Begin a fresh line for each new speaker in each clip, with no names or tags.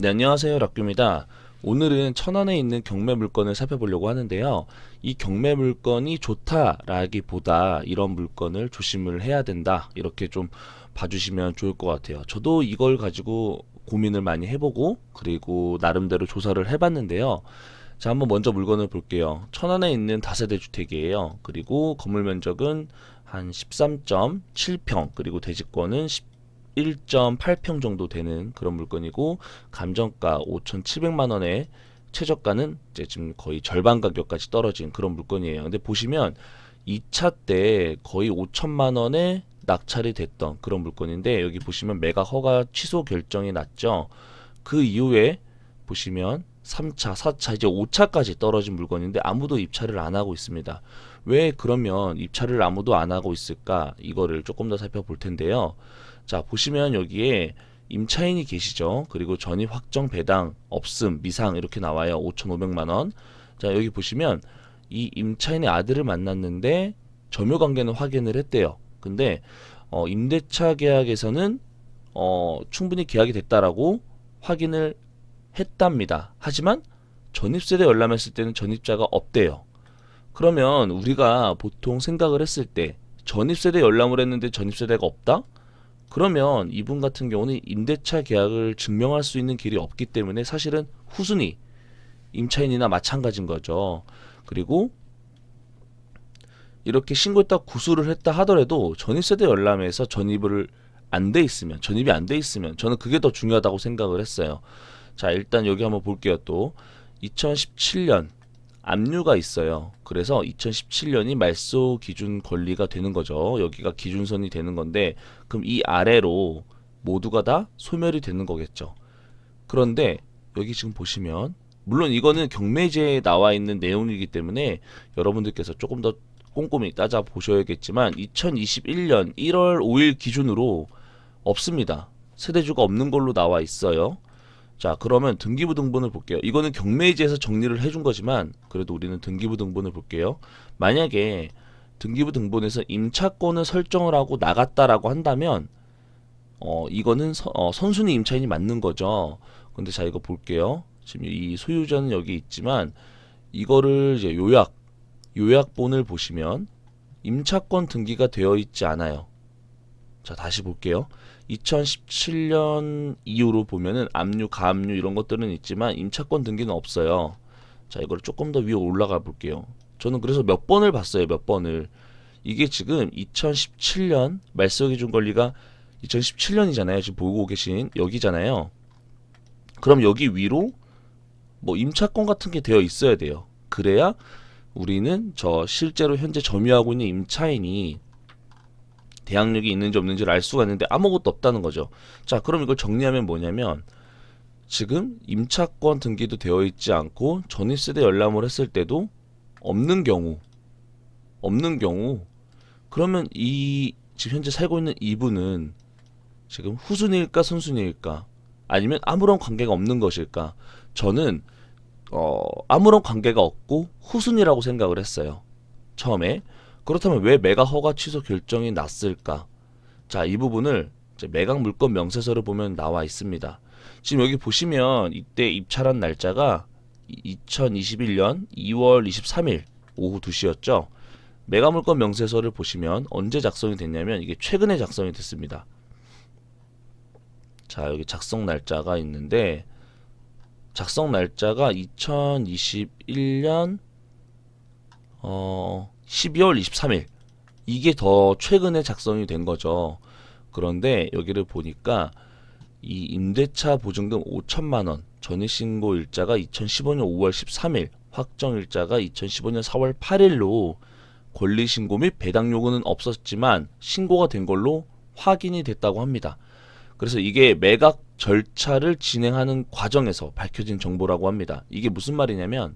네, 안녕하세요. 락규입니다. 오늘은 천안에 있는 경매 물건을 살펴보려고 하는데요. 이 경매 물건이 좋다라기보다 이런 물건을 조심을 해야 된다. 이렇게 좀 봐주시면 좋을 것 같아요. 저도 이걸 가지고 고민을 많이 해보고 그리고 나름대로 조사를 해봤는데요. 자, 한번 먼저 물건을 볼게요. 천안에 있는 다세대 주택이에요. 그리고 건물 면적은 한 13.7평, 그리고 대지권은 1.8평 정도 되는 그런 물건이고 감정가 5,700만 원에 최저가는 이제 지금 거의 절반 가격까지 떨어진 그런 물건이에요. 근데 보시면 2차 때 거의 5천만 원에 낙찰이 됐던 그런 물건인데 여기 보시면 매각 허가 취소 결정이 났죠. 그 이후에 보시면 3차, 4차, 이제 5차까지 떨어진 물건인데 아무도 입찰을 안 하고 있습니다. 왜 그러면 입찰을 아무도 안 하고 있을까? 이거를 조금 더 살펴볼 텐데요. 자, 보시면 여기에 임차인이 계시죠. 그리고 전입 확정 배당 없음 미상 이렇게 나와요. 5,500만 원. 자, 여기 보시면 이 임차인의 아들을 만났는데 점유 관계는 확인을 했대요. 근데 어, 임대차 계약에서는 어, 충분히 계약이 됐다라고 확인을 했답니다. 하지만 전입세대 열람했을 때는 전입자가 없대요. 그러면 우리가 보통 생각을 했을 때 전입세대 열람을 했는데 전입세대가 없다? 그러면 이분 같은 경우는 임대차 계약을 증명할 수 있는 길이 없기 때문에 사실은 후순위 임차인이나 마찬가지인 거죠. 그리고 이렇게 신고했다 구수를 했다 하더라도 전입세대 열람에서 전입을 안 돼 있으면 전입이 안 돼 있으면 저는 그게 더 중요하다고 생각을 했어요. 자 일단 여기 한번 볼게요 또 2017년 압류가 있어요. 그래서 2017년이 말소 기준 권리가 되는 거죠. 여기가 기준선이 되는 건데 그럼 이 아래로 모두가 다 소멸이 되는 거겠죠. 그런데 여기 지금 보시면 물론 이거는 경매제에 나와 있는 내용이기 때문에 여러분들께서 조금 더 꼼꼼히 따져 보셔야겠지만 2021년 1월 5일 기준으로 없습니다. 세대주가 없는 걸로 나와 있어요. 자, 그러면 등기부 등본을 볼게요. 이거는 경매지에서 정리를 해준 거지만 그래도 우리는 등기부 등본을 볼게요. 만약에 등기부 등본에서 임차권을 설정을 하고 나갔다라고 한다면 어, 이거는 서- 어, 선순위 임차인이 맞는 거죠. 근데 자, 이거 볼게요. 지금 이 소유자는 여기 있지만 이거를 이제 요약 요약본을 보시면 임차권 등기가 되어 있지 않아요. 자, 다시 볼게요. 2017년 이후로 보면은 압류, 가압류 이런 것들은 있지만 임차권 등기는 없어요. 자, 이걸 조금 더 위로 올라가 볼게요. 저는 그래서 몇 번을 봤어요, 몇 번을. 이게 지금 2017년 말소 기준 권리가 2017년이잖아요. 지금 보고 계신 여기잖아요. 그럼 여기 위로 뭐 임차권 같은 게 되어 있어야 돼요. 그래야 우리는 저 실제로 현재 점유하고 있는 임차인이 대항력이 있는지 없는지를 알 수가 있는데 아무것도 없다는 거죠. 자, 그럼 이걸 정리하면 뭐냐면 지금 임차권 등기도 되어 있지 않고 전입세대 열람을 했을 때도 없는 경우 없는 경우 그러면 이 지금 현재 살고 있는 이분은 지금 후순위일까 선순위일까 아니면 아무런 관계가 없는 것일까 저는 어, 아무런 관계가 없고 후순위라고 생각을 했어요. 처음에. 그렇다면 왜 매각 허가 취소 결정이 났을까? 자, 이 부분을 매각 물건 명세서를 보면 나와 있습니다. 지금 여기 보시면 이때 입찰한 날짜가 2021년 2월 23일 오후 2시였죠. 매각 물건 명세서를 보시면 언제 작성이 됐냐면 이게 최근에 작성이 됐습니다. 자, 여기 작성 날짜가 있는데 작성 날짜가 2021년 어 12월 23일 이게 더 최근에 작성이 된 거죠. 그런데 여기를 보니까 이 임대차 보증금 5천만 원 전입 신고 일자가 2015년 5월 13일 확정 일자가 2015년 4월 8일로 권리 신고 및 배당 요구는 없었지만 신고가 된 걸로 확인이 됐다고 합니다. 그래서 이게 매각 절차를 진행하는 과정에서 밝혀진 정보라고 합니다. 이게 무슨 말이냐면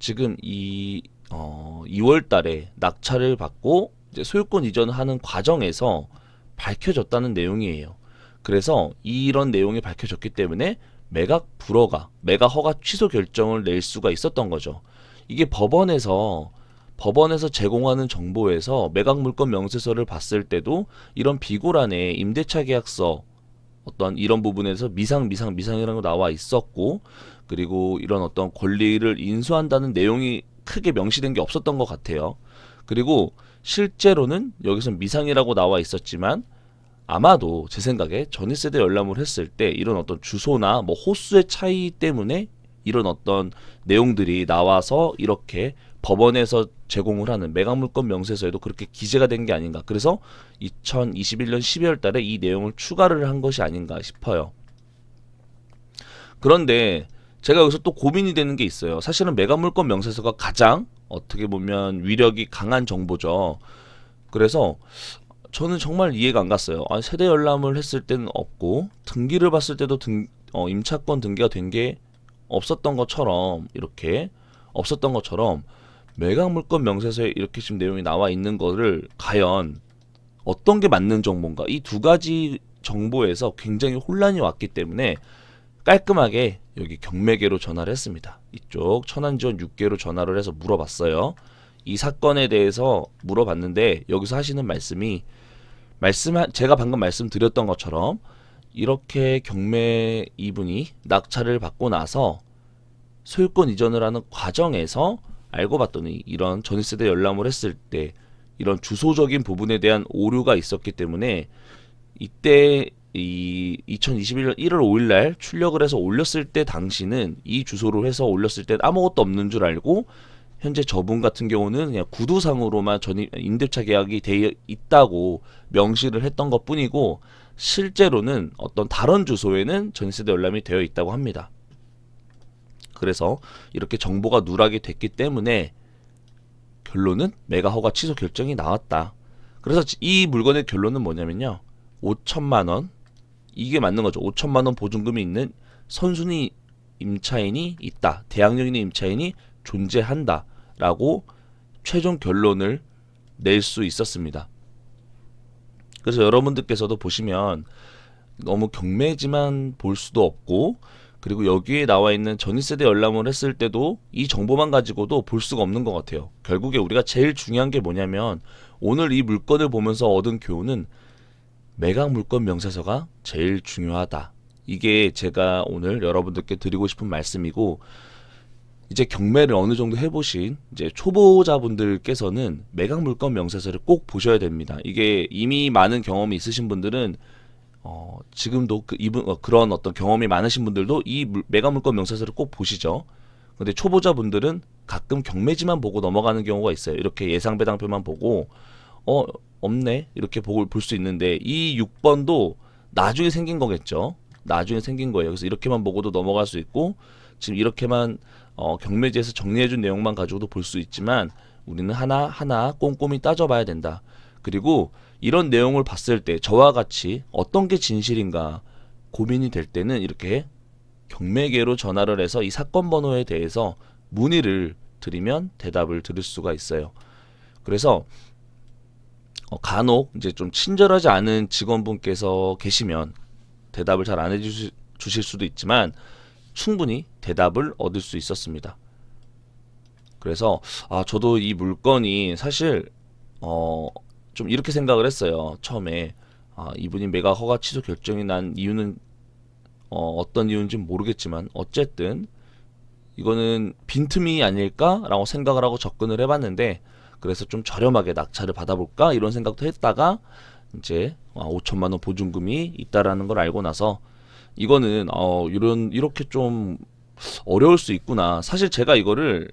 지금 이 어, 2월 달에 낙찰을 받고 이제 소유권 이전하는 과정에서 밝혀졌다는 내용이에요. 그래서 이런 내용이 밝혀졌기 때문에 매각 불허가, 매각 허가 취소 결정을 낼 수가 있었던 거죠. 이게 법원에서 법원에서 제공하는 정보에서 매각 물건 명세서를 봤을 때도 이런 비고란에 임대차 계약서 어떤 이런 부분에서 미상 미상 미상이라는 거 나와 있었고 그리고 이런 어떤 권리를 인수한다는 내용이 크게 명시된 게 없었던 것 같아요. 그리고 실제로는 여기서 미상이라고 나와 있었지만 아마도 제 생각에 전입세대 열람을 했을 때 이런 어떤 주소나 뭐 호수의 차이 때문에 이런 어떤 내용들이 나와서 이렇게 법원에서 제공을 하는 매각물건 명세서에도 그렇게 기재가 된 게 아닌가. 그래서 2021년 12월 달에 이 내용을 추가를 한 것이 아닌가 싶어요. 그런데 제가 여기서 또 고민이 되는 게 있어요. 사실은 매각물건 명세서가 가장 어떻게 보면 위력이 강한 정보죠. 그래서 저는 정말 이해가 안 갔어요. 아, 세대 열람을 했을 때는 없고 등기를 봤을 때도 등, 어, 임차권 등기가 된 게 없었던 것처럼 이렇게 없었던 것처럼 매각 물건 명세서에 이렇게 지금 내용이 나와 있는 거를 과연 어떤 게 맞는 정보인가 이 두 가지 정보에서 굉장히 혼란이 왔기 때문에 깔끔하게 여기 경매계로 전화를 했습니다. 이쪽 천안지원 6개로 전화를 해서 물어봤어요. 이 사건에 대해서 물어봤는데 여기서 하시는 말씀이 말씀 제가 방금 말씀드렸던 것처럼 이렇게 경매 이분이 낙찰을 받고 나서 소유권 이전을 하는 과정에서 알고 봤더니 이런 전세대 열람을 했을 때 이런 주소적인 부분에 대한 오류가 있었기 때문에 이때 이 2021년 1월 5일 날 출력을 해서 올렸을 때 당시는 이 주소로 해서 올렸을 때 아무것도 없는 줄 알고 현재 저분 같은 경우는 그냥 구두상으로만 전입 임대차 계약이 되어 있다고 명시를 했던 것 뿐이고 실제로는 어떤 다른 주소에는 전세대 열람이 되어 있다고 합니다. 그래서 이렇게 정보가 누락이 됐기 때문에 결론은 매가 허가 취소 결정이 나왔다. 그래서 이 물건의 결론은 뭐냐면요. 5천만 원 이게 맞는 거죠. 5천만 원 보증금이 있는 선순위 임차인이 있다. 대항력 있는 임차인이 존재한다라고 최종 결론을 낼 수 있었습니다. 그래서 여러분들께서도 보시면 너무 경매지만 볼 수도 없고 그리고 여기에 나와 있는 전입세대 열람을 했을 때도 이 정보만 가지고도 볼 수가 없는 것 같아요. 결국에 우리가 제일 중요한 게 뭐냐면 오늘 이 물건을 보면서 얻은 교훈은 매각 물건 명세서가 제일 중요하다. 이게 제가 오늘 여러분들께 드리고 싶은 말씀이고 이제 경매를 어느 정도 해보신 이제 초보자분들께서는 매각 물건 명세서를 꼭 보셔야 됩니다. 이게 이미 많은 경험이 있으신 분들은 어, 지금도 그 이분 어, 그런 어떤 경험이 많으신 분들도 이 물- 매각 물건 명세서를 꼭 보시죠. 근데 초보자분들은 가끔 경매지만 보고 넘어가는 경우가 있어요. 이렇게 예상 배당표만 보고 어 없네 이렇게 볼 수 있는데 이 6번도 나중에 생긴 거겠죠. 나중에 생긴 거예요. 그래서 이렇게만 보고도 넘어갈 수 있고 지금 이렇게만 어, 경매지에서 정리해준 내용만 가지고도 볼 수 있지만 우리는 하나 하나 꼼꼼히 따져봐야 된다. 그리고 이런 내용을 봤을 때 저와 같이 어떤 게 진실인가 고민이 될 때는 이렇게 경매계로 전화를 해서 이 사건 번호에 대해서 문의를 드리면 대답을 들을 수가 있어요. 그래서 어, 간혹 이제 좀 친절하지 않은 직원분께서 계시면 대답을 잘 안 해주실 수도 있지만 충분히 대답을 얻을 수 있었습니다. 그래서 아 저도 이 물건이 사실 어 좀 이렇게 생각을 했어요. 처음에 아 이분이 매각 허가 취소 결정이 난 이유는 어 어떤 이유인지는 모르겠지만 어쨌든 이거는 빈틈이 아닐까라고 생각을 하고 접근을 해봤는데 그래서 좀 저렴하게 낙찰을 받아볼까 이런 생각도 했다가 이제 아, 5천만 원 보증금이 있다라는 걸 알고 나서 이거는 어 이런 이렇게 좀 어려울 수 있구나. 사실 제가 이거를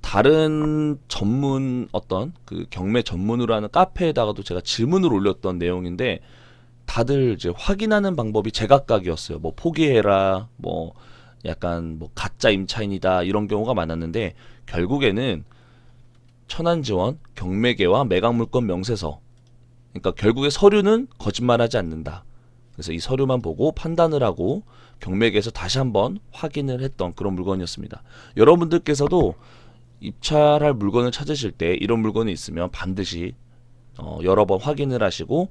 다른 전문 어떤 그 경매 전문으로 하는 카페에다가도 제가 질문을 올렸던 내용인데 다들 이제 확인하는 방법이 제각각이었어요. 뭐 포기해라, 뭐 약간 뭐 가짜 임차인이다 이런 경우가 많았는데 결국에는 천안지원 경매계와 매각물건 명세서 그러니까 결국에 서류는 거짓말하지 않는다. 그래서 이 서류만 보고 판단을 하고 경매계에서 다시 한번 확인을 했던 그런 물건이었습니다. 여러분들께서도 입찰할 물건을 찾으실 때 이런 물건이 있으면 반드시 어, 여러 번 확인을 하시고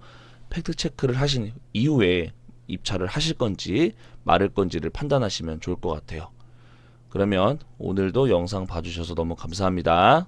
팩트 체크를 하신 이후에 입찰을 하실 건지 말을 건지를 판단하시면 좋을 것 같아요. 그러면 오늘도 영상 봐주셔서 너무 감사합니다.